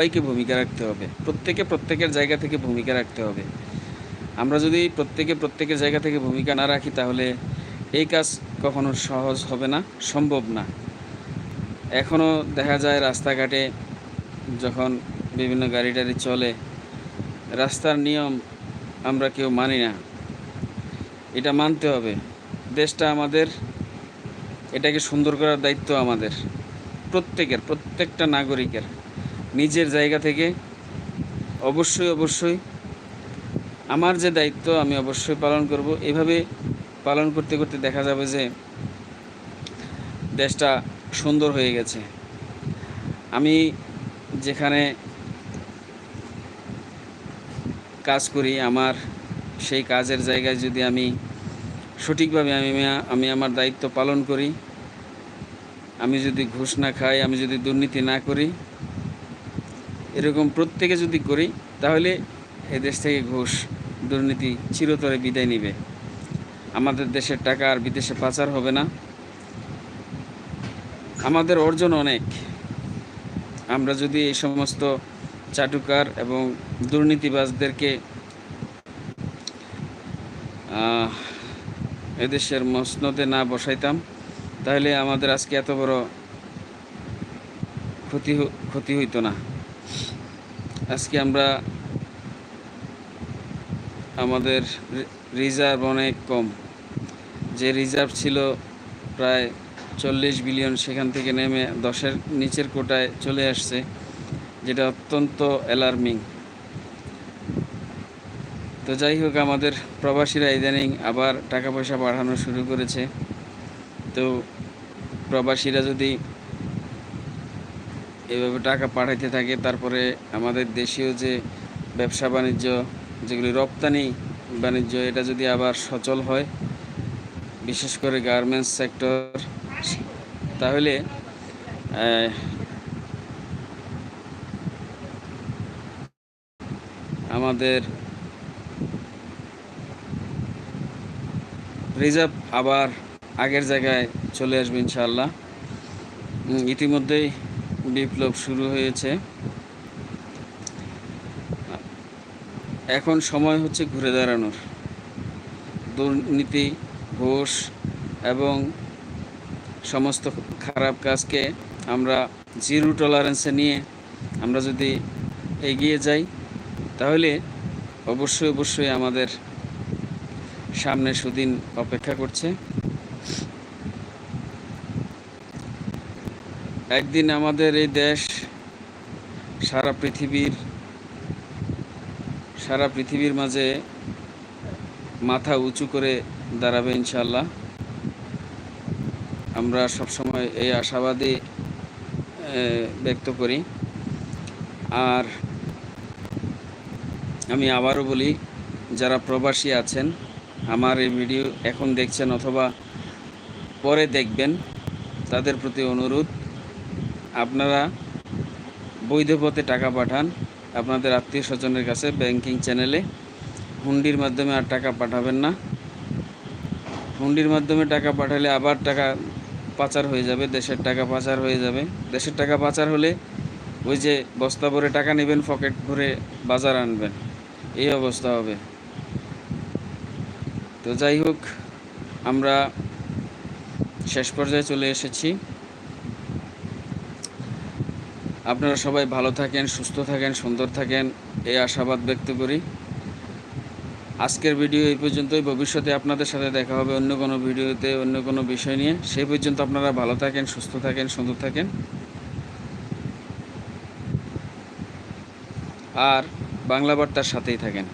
সবাইকে ভূমিকা রাখতে হবে। প্রত্যেকে প্রত্যেকের জায়গা থেকে ভূমিকা রাখতে হবে। আমরা যদি প্রত্যেকে প্রত্যেকের জায়গা থেকে ভূমিকা না রাখি, তাহলে এই কাজ কখনো সহজ হবে না, সম্ভব না। এখনও দেখা যায় রাস্তাঘাটে যখন বিভিন্ন গাড়ি টাড়ি চলে, রাস্তার নিয়ম আমরা কেউ মানি না। এটা মানতে হবে। দেশটা আমাদের, এটাকে সুন্দর করার দায়িত্ব আমাদের। প্রত্যেকের, প্রত্যেকটা নাগরিকের। নিজের জায়গা থেকে, অবশ্যই অবশ্যই আমার যে দায়িত্ব আমি অবশ্যই পালন করব। এভাবে পালন করতে করতে দেখা যাবে যে দেশটা সুন্দর হয়ে গেছে। আমি যেখানে কাজ করি, আমার সেই কাজের জায়গায় যদি আমি সঠিকভাবে আমি আমি আমার দায়িত্ব পালন করি, আমি যদি ঘুষ না খাই, আমি যদি দুর্নীতি না করি এরকম প্রত্যেকে যদি করি, তাহলে এদেশ থেকে ঘুষ, দুর্নীতি চিরতরে বিদায় নিবে। আমাদের দেশের টাকা আর বিদেশে পাচার হবে না। আমাদের অর্জন অনেক। আমরা যদি এই সমস্ত চাটুকার এবং দুর্নীতিবাজদেরকে এদেশের মসনদে না বসাইতাম, তাহলে আমাদের আজকে এত বড় ক্ষতি ক্ষতি হইতো না। আজকে আমরা আমাদের রিজার্ভ অনেক কম। যে রিজার্ভ ছিল প্রায় চল্লিশ বিলিয়ন সেখান থেকে নেমে দশের নিচের কোটায় চলে আসছে, যেটা অত্যন্ত অ্যালার্মিং তো যাই হোক, আমাদের প্রবাসীরা ইদানিং আবার টাকা পয়সা বাড়ানো শুরু করেছে। তো প্রবাসীরা যদি এভাবে টাকা পাঠাইতে থাকে। তারপরে আমাদের দেশীয় যে ব্যবসা বাণিজ্য, যেগুলি রপ্তানি বাণিজ্য, এটা যদি আবার সচল হয়, বিশেষ করে গার্মেন্টস সেক্টর তাহলে আমাদের রিজার্ভ আবার আগের জায়গায় চলে আসবে ইনশাআল্লাহ। ইতিমধ্যেই বিপ্লব শুরু হয়েছে। এখন সময় হচ্ছে ঘুরে দাঁড়ানোর। দুর্নীতি, ঘোষ এবং সমস্ত খারাপ কাজকে আমরা জিরো টলারেন্সে নিয়ে আমরা যদি এগিয়ে যাই, তাহলে অবশ্যই অবশ্যই আমাদের সামনে সুদিন অপেক্ষা করছে। একদিন আমাদের এই দেশ, সারা পৃথিবীর সারা পৃথিবীর মাঝে মাথা উঁচু করে দাঁড়াবে ইনশাল্লাহ আমরা সবসময় এই আশাবাদী ব্যক্ত করি। আর আমি আবারও বলি, যারা প্রবাসী আছেন, আমার এই ভিডিও এখন দেখছেন অথবা পরে দেখবেন, তাদের প্রতি অনুরোধ আপনারা বৈধ পথে টাকা পাঠান আপনাদের আত্মীয় স্বজনের কাছে ব্যাংকিং চ্যানেলে। হুন্ডির মাধ্যমে আর টাকা পাঠাবেন না। হুন্ডির মাধ্যমে টাকা পাঠালে আবার টাকা পাচার হয়ে যাবে, দেশের টাকা পাচার হয়ে যাবে। দেশের টাকা পাচার হলে ওই যে বস্তা ভরে টাকা নেবেন, পকেট ভরে বাজার আনবেন, এই অবস্থা হবে। তো যাই হোক, আমরা শেষ পর্যায়ে চলে এসেছি। আপনারা সবাই ভালো থাকেন, সুস্থ থাকেন, সুন্দর থাকেন, এই আশাবাদ ব্যক্ত করি। আজকের ভিডিও এই পর্যন্তই। ভবিষ্যতে আপনাদের সাথে দেখা হবে অন্য কোনো ভিডিওতে, অন্য কোনো বিষয় নিয়ে। সেই পর্যন্ত আপনারা ভালো থাকেন, সুস্থ থাকেন, সুন্দর থাকেন। আর বাংলা বার্তার সাথেই থাকেন।